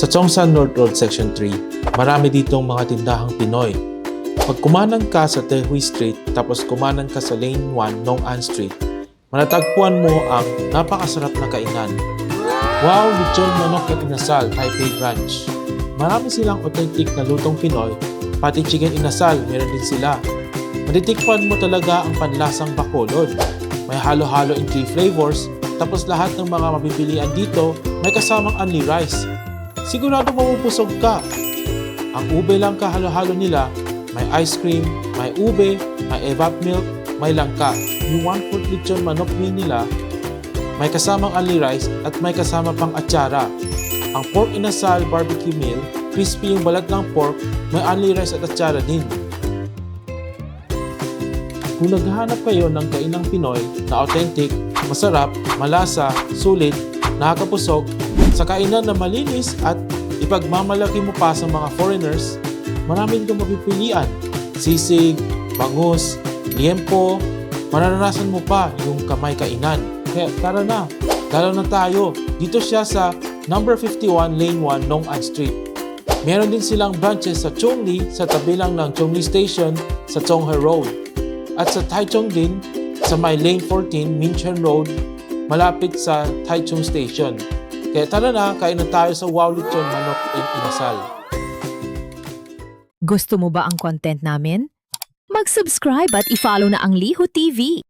Sa Chongsan North Road Section 3, marami ditong mga tindahang Pinoy. Pag kumanan ka sa Tehui Street tapos kumanan ka sa Lane 1 Nong An Street, matatagpuan mo ang napakasarap na kainan. Wow Lechon Manok at Inasal, Taipei Branch. Marami silang authentic na lutong Pinoy, pati chicken inasal, meron din sila. Matitikpan mo talaga ang panlasang bakolod. May halo-halo in three flavors, tapos lahat ng mga mapipilian dito may kasamang only rice. Sigurado mapupusog ka. Ang ube lang kahalo-halo nila, may ice cream, may ube, may evap milk, may langka. Yung one fourth lechon manok meal nila, may kasamang only rice at may kasama pang atsara. Ang pork inasal barbecue meal, crispy yung balat ng pork, may only rice at atsara din. Kung naghahanap kayo ng kainang Pinoy na authentic, masarap, malasa, sulit, nakakapusog, sa kainan na malinis at ipagmamalaki mo pa sa mga foreigners, maraming kang mapipilian. Sisig, bangus, liempo, mararanasan mo pa yung kamay kainan. Kaya tara na, dalaw na tayo. Dito siya sa number 51 Lane 1 Nong An Street. Meron din silang branches sa Chongli sa tabi lang ng Chongli Station sa Chonghe Road. At sa Taichung din sa may Lane 14 Minchen Road malapit sa Taichung Station. Kaya tara na, kain na tayo sa Wow Lechon Manok and Inasal. Gusto mo ba ang content namin? Mag-subscribe at i-follow na ang Liho TV.